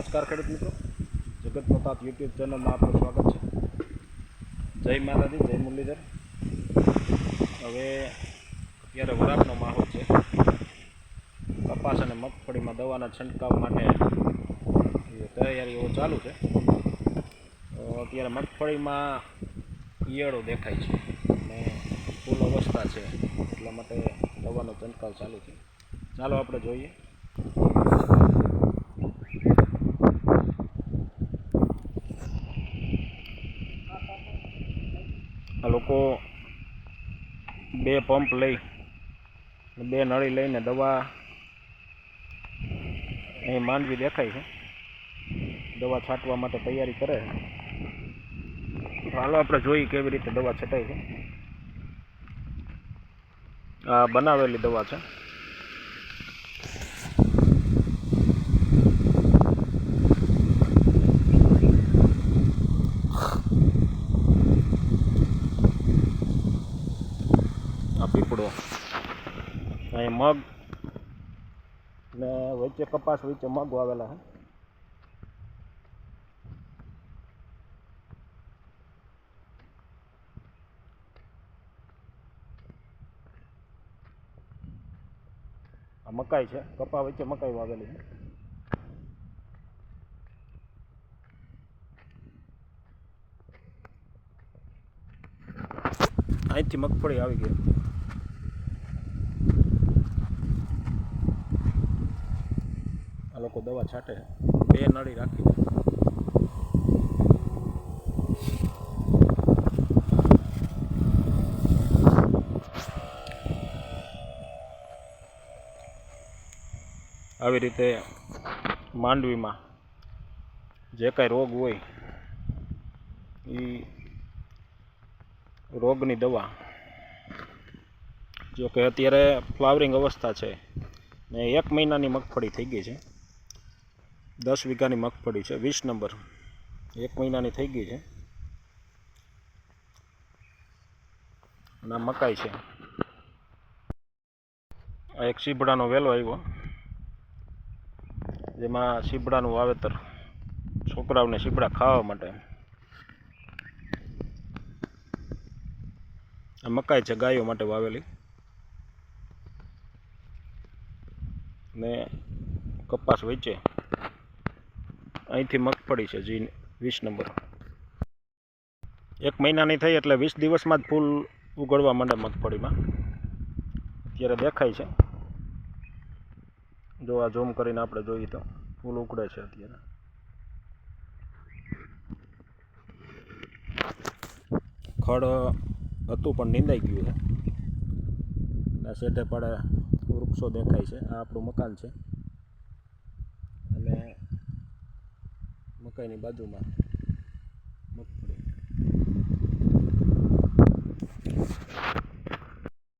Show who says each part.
Speaker 1: નમસ્કાર ખેડૂત મિત્રો. જગત પ્રતાપ યુટ્યુબ ચેનલમાં આપનું સ્વાગત છે. જય માતાજી, જય મુરલીધર. હવે અત્યારે વરાપનો માહોલ છે. કપાસ અને મગફળીમાં દવાના છંટકાવ માટે તૈયારીઓ ચાલુ છે. અત્યારે મગફળીમાં ઈયળો દેખાય છે અને ફૂલ અવસ્થા છે. એટલા માટે દવાનો છંટકાવ ચાલુ છે. ચાલો આપણે જોઈએ. આ લોકો બે પંપ લઈ બે નળી લઈને દવા અહીં માંડવી દેખાય છે. દવા છાંટવા માટે તૈયારી કરે છે. હાલો આપણે જોઈએ કેવી રીતે દવા છટાય છે. આ બનાવેલી દવા છે આ પીપળો અહીં મગ ને વચ્ચે કપાસ વચ્ચે મગ વાવેલા છે આ મકાઈ છે, કપા વચ્ચે મકાઈ વાવેલી છે અહીંથી મગફળી આવી ગઈ. આ લોકો દવા છાંટે બે નળી રાખી. આવી રીતે માંડવીમાં જે કાંઈ રોગ હોય એ રોગની દવા જો કે અત્યારે ફ્લાવરિંગ અવસ્થા છે ને એક મહિનાની મગફળી થઈ ગઈ છે દસ વીઘાની મગફળી છે, વીસ નંબર. એક મહિનાની થઈ ગઈ છે. અને આ મકાઈ છે. આ એક સીભડાનો વેલો આવ્યો. જેમાં સીભડાનું વાવેતર છોકરાઓને સીભડા ખાવા માટે. આ મકાઈ છે ગાયો માટે વાવેલી. ને કપાસ વચ્ચે અહીંથી મગફળી છે, જી, વીસ નંબર. એક મહિનાની થઈ એટલે વીસ દિવસમાં જ ફૂલ ઉગડવા માંડે મગફળીમાં. અત્યારે દેખાય છે. જો આ ઝૂમ કરીને આપણે જોઈએ તો ફૂલ ઉકળે છે અત્યારે. ખડ હતું પણ નીંદાઈ ગયું છે. અને શેઠે પડે વૃક્ષો દેખાય છે. આ આપણું મકાન છે અને મકાઈની બાજુમાં